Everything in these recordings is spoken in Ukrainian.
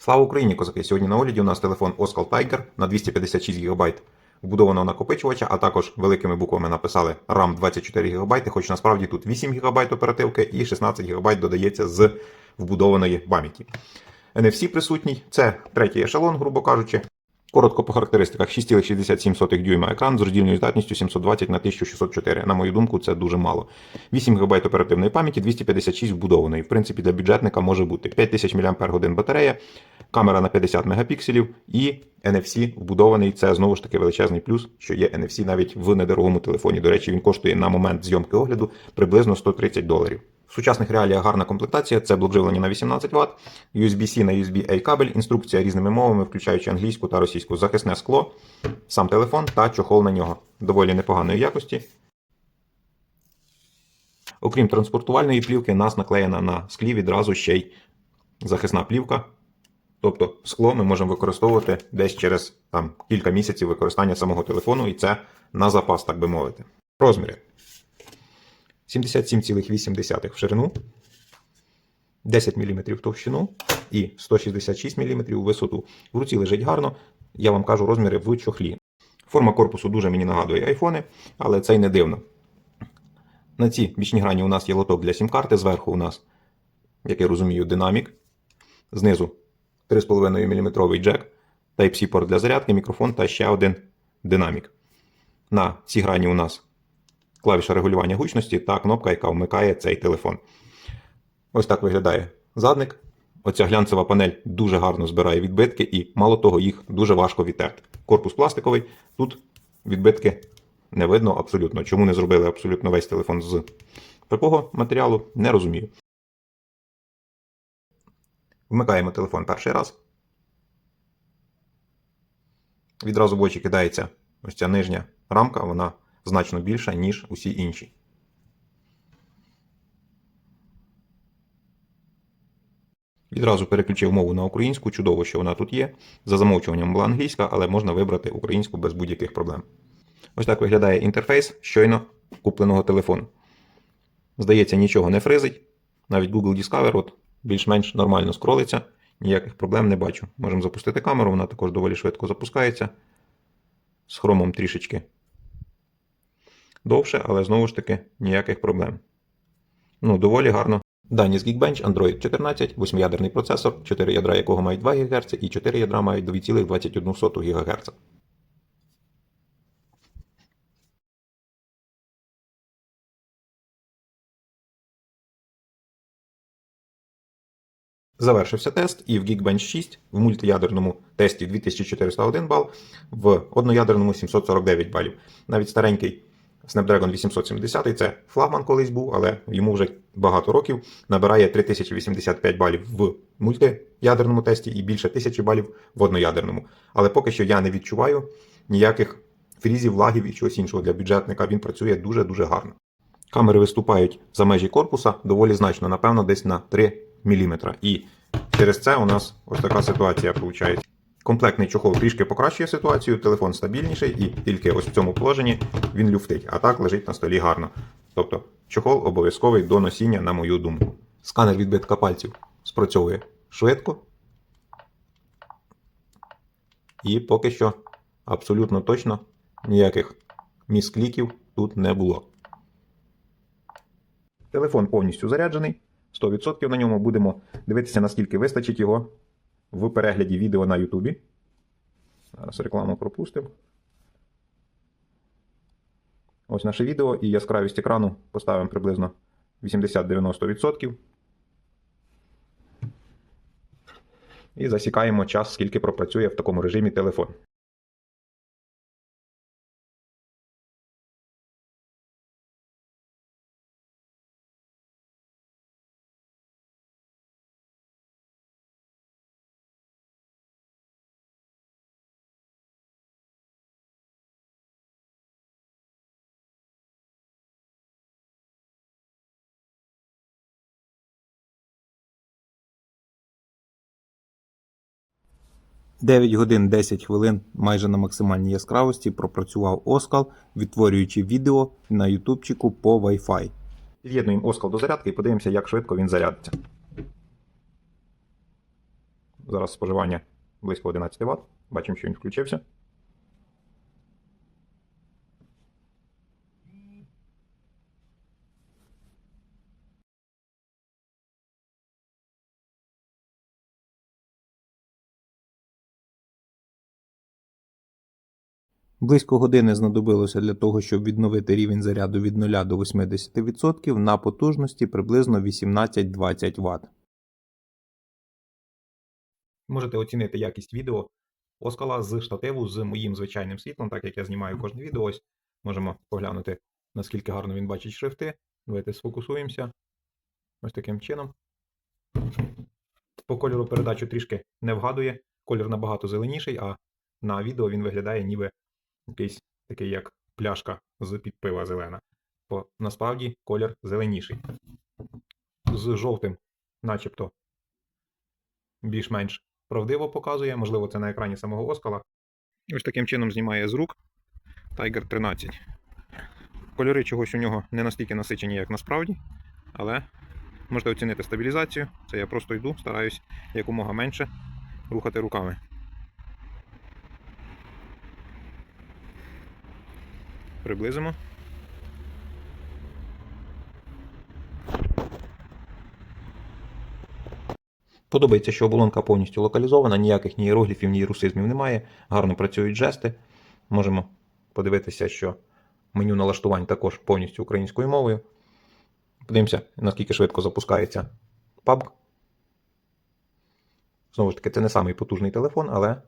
Слава Україні, козаки! Сьогодні на огляді у нас телефон Oskal Tiger на 256 ГБ вбудованого накопичувача, а також великими буквами написали RAM 24 ГБ, хоч насправді тут 8 ГБ оперативки і 16 ГБ додається з вбудованої пам'яті. NFC присутній, це третій ешелон, грубо кажучи. Коротко по характеристиках 6,67 дюйма екран з роздільною здатністю 720 на 1604. На мою думку, це дуже мало. 8 ГБ оперативної пам'яті, 256 вбудованої. В принципі, для бюджетника може бути 5000 мАч батарея, камера на 50 мегапікселів і NFC вбудований. Це знову ж таки величезний плюс, що є NFC навіть в недорогому телефоні. До речі, він коштує на момент зйомки огляду приблизно 130 доларів. В сучасних реаліях гарна комплектація це блок живлення на 18 Вт, USB-C на USB-A кабель, інструкція різними мовами, включаючи англійську та російську, захисне скло, сам телефон та чохол на нього. Доволі непоганої якості. Окрім транспортувальної плівки, нас наклеєна на склі відразу ще й захисна плівка. Тобто скло ми можемо використовувати десь через там, кілька місяців використання самого телефону, і це на запас, так би мовити. Розміри. 77,8 в ширину, 10 мм в товщину і 166 мм в висоту. В руці лежить гарно, я вам кажу розміри в чохлі. Форма корпусу дуже мені нагадує айфони, але це й не дивно. На цій бічній грані у нас є лоток для сім-карти, зверху у нас, як я розумію, динамік. Знизу 3,5 мм джек, Type-C порт для зарядки, мікрофон та ще один динамік. На цій грані у нас клавіша регулювання гучності та кнопка, яка вмикає цей телефон. Ось так виглядає задник. Оця глянцева панель дуже гарно збирає відбитки, і мало того, їх дуже важко відтерти. Корпус пластиковий, тут відбитки не видно абсолютно. Чому не зробили абсолютно весь телефон з такого матеріалу, не розумію. Вмикаємо телефон перший раз. Відразу в очі кидається ось ця нижня рамка, вона значно більша, ніж усі інші. Відразу переключив мову на українську, чудово, що вона тут є. За замовчуванням була англійська, але можна вибрати українську без будь-яких проблем. Ось так виглядає інтерфейс щойно купленого телефону. Здається, нічого не фризить. Навіть Google Discover от, більш-менш нормально скролиться, ніяких проблем не бачу. Можемо запустити камеру, вона також доволі швидко запускається. З хромом трішечки довше, але знову ж таки ніяких проблем. Ну, доволі гарно. Дані з Geekbench Android 14, 8-ядерний процесор, 4 ядра якого мають 2 ГГц і 4 ядра мають 2,21 ГГц. Завершився тест, і в Geekbench 6 в мультиядерному тесті 2401 бал, в одноядерному 749 балів. Навіть старенький Snapdragon 870 це флагман колись був, але йому вже багато років набирає 3085 балів в мультиядерному тесті і більше 1000 балів в одноядерному. Але поки що я не відчуваю ніяких фрізів, лагів і чогось іншого для бюджетника. Він працює дуже-дуже гарно. Камери виступають за межі корпуса доволі значно, напевно, десь на 3 мм. І через це у нас ось така ситуація виходить. Комплектний чохол трішки покращує ситуацію, телефон стабільніший і тільки ось в цьому положенні він люфтить, а так лежить на столі гарно. Тобто чохол обов'язковий до носіння, на мою думку. Сканер відбитка пальців спрацьовує швидко. І поки що абсолютно точно ніяких міскліків тут не було. Телефон повністю заряджений. 100% на ньому будемо дивитися, наскільки вистачить його в перегляді відео на Ютубі. Зараз рекламу пропустимо. Ось наше відео і яскравість екрану поставимо приблизно 80-90%. І засікаємо час, скільки пропрацює в такому режимі телефон. Дев'ять годин 10 хвилин майже на максимальній яскравості пропрацював Оскал, відтворюючи відео на ютубчику по Wi-Fi. Під'єднуємо Оскал до зарядки і подивимося, як швидко він зарядиться. Зараз споживання близько 11 Вт. Бачимо, що він включився. Близько години знадобилося для того, щоб відновити рівень заряду від 0 до 80% на потужності приблизно 18-20 Вт. Можете оцінити якість відео Оскала з штативу з моїм звичайним світлом, так як я знімаю кожне відео. Ось можемо поглянути, наскільки гарно він бачить шрифти. Давайте сфокусуємося. Ось таким чином. По кольору передачу трішки не вгадує. Колір набагато зеленіший, а на відео він виглядає ніби якийсь такий, як пляшка з під пива зелена. Бо насправді колір зеленіший. З жовтим, начебто, більш-менш правдиво показує, можливо, це на екрані самого Оскала. Ось таким чином знімає з рук Tiger 13. Кольори чогось у нього не настільки насичені, як насправді, але можете оцінити стабілізацію. Це я просто йду, стараюсь якомога менше рухати руками. Приблизимо. Подобається, що оболонка повністю локалізована, ніяких ні іерогліфів, ні русизмів немає. Гарно працюють жести. Можемо подивитися, що меню налаштувань також повністю українською мовою. Подивимося, наскільки швидко запускається PUBG. Знову ж таки, це не самий потужний телефон, але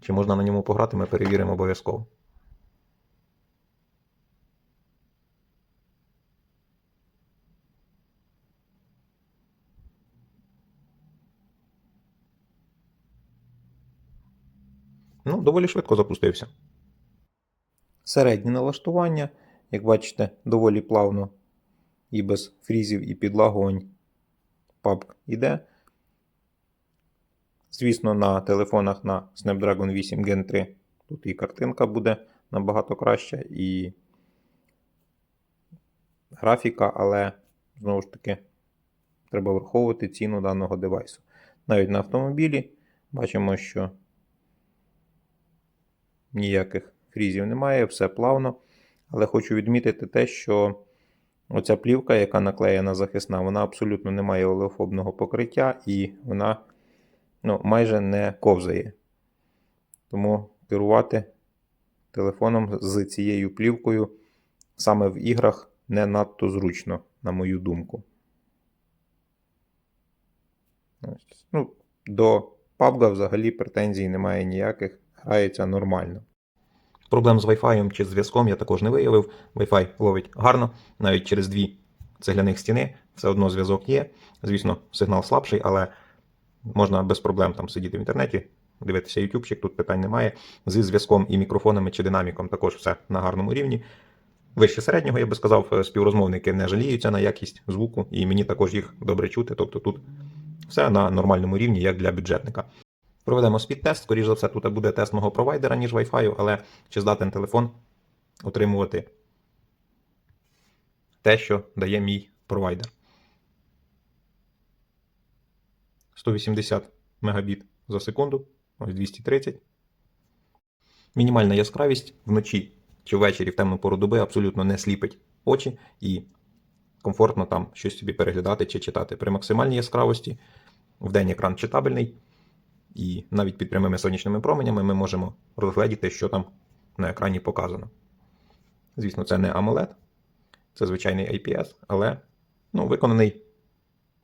чи можна на ньому пограти, ми перевіримо обов'язково. Ну, доволі швидко запустився. Середнє налаштування, як бачите, доволі плавно і без фрізів і підлагувань PUBG іде. Звісно, на телефонах на Snapdragon 8 Gen 3 тут і картинка буде набагато краща, і графіка, але знову ж таки треба враховувати ціну даного девайсу. Навіть на автомобілі бачимо, що ніяких фрізів немає, все плавно. Але хочу відмітити те, що оця плівка, яка наклеєна захисна, вона абсолютно не має олеофобного покриття і вона ну, майже не ковзає. Тому керувати телефоном з цією плівкою саме в іграх не надто зручно, на мою думку. Ну, до PUBG взагалі претензій немає ніяких, грається нормально. Проблем з Wi-Fi чи зв'язком я також не виявив. Wi-Fi ловить гарно, навіть через дві цегляних стіни, все одно зв'язок є. Звісно, сигнал слабший, але можна без проблем там сидіти в інтернеті, дивитися ютубчик, тут питань немає. Зі зв'язком і мікрофонами чи динаміком також все на гарному рівні. Вище середнього, я би сказав, е, співрозмовники не жаліються на якість звуку, і мені також їх добре чути. Тобто тут все на нормальному рівні, як для бюджетника. Проведемо спід-тест. Скоріше за все, тут буде тест мого провайдера, ніж Wi-Fi, але чи здатен телефон отримувати те, що дає мій провайдер. 180 Мбіт за секунду, ось 230. Мінімальна яскравість вночі чи ввечері в темну пору доби абсолютно не сліпить очі і комфортно там щось собі переглядати чи читати. При максимальній яскравості в день екран читабельний. І навіть під прямими сонячними променями ми можемо розгледіти, що там на екрані показано. Звісно, це не AMOLED, це звичайний IPS, але ну, виконаний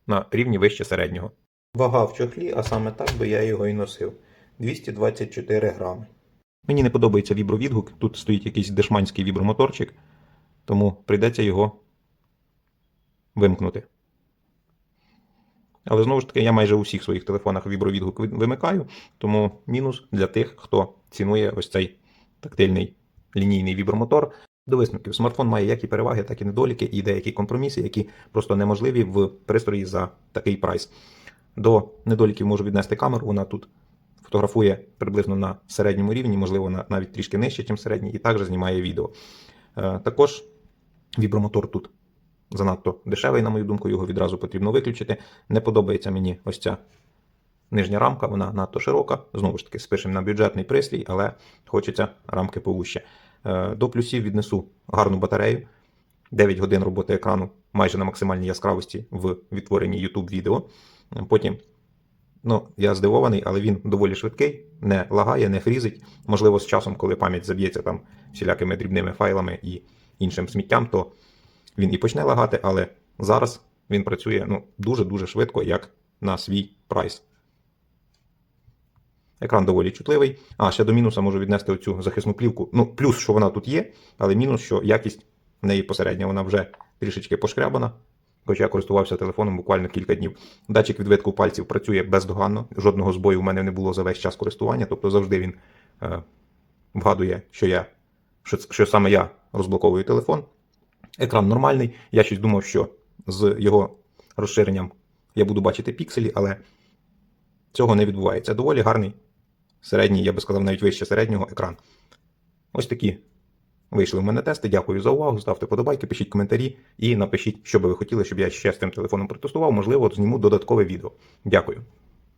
на рівні вище середнього. Вага в чохлі, а саме так би я його і носив. 224 грами. Мені не подобається вібровідгук. Тут стоїть якийсь дешманський вібромоторчик, тому прийдеться його вимкнути. Але знову ж таки, я майже у всіх своїх телефонах вібровідгук вимикаю, тому мінус для тих, хто цінує ось цей тактильний лінійний вібромотор. До висновків, смартфон має як і переваги, так і недоліки, і деякі компроміси, які просто неможливі в пристрої за такий прайс. До недоліків можу віднести камеру, вона тут фотографує приблизно на середньому рівні, можливо, на- навіть трішки нижче, ніж середній, і також знімає відео. Е, Також вібромотор тут занадто дешевий, на мою думку, його відразу потрібно виключити. Не подобається мені ось ця нижня рамка, вона надто широка. Знову ж таки, спишемо на бюджетний пристрій, але хочеться рамки повуще. Е, До плюсів віднесу гарну батарею. 9 годин роботи екрану майже на максимальній яскравості в відтворенні YouTube відео. Потім, ну, я здивований, але він доволі швидкий, не лагає, не фрізить. Можливо, з часом, коли пам'ять заб'ється там всілякими дрібними файлами і іншим сміттям, то він і почне лагати, але зараз він працює ну, дуже-дуже швидко, як на свій прайс. Екран доволі чутливий. А, ще до мінуса можу віднести оцю захисну плівку. Ну, плюс, що вона тут є, але мінус, що якість в неї посередня, вона вже трішечки пошкрябана. Хоча я користувався телефоном буквально кілька днів. Датчик відвитку пальців працює бездоганно. Жодного збою в мене не було за весь час користування, тобто завжди він е, вгадує, що, я, що, що саме я розблоковую телефон. Екран нормальний. Я щось думав, що з його розширенням я буду бачити пікселі, але цього не відбувається. Доволі гарний середній, я би сказав, навіть вище середнього екран. Ось такі вийшли в мене тести. Дякую за увагу. Ставте подобайки, пишіть коментарі і напишіть, що би ви хотіли, щоб я ще з цим телефоном протестував. Можливо, зніму додаткове відео. Дякую.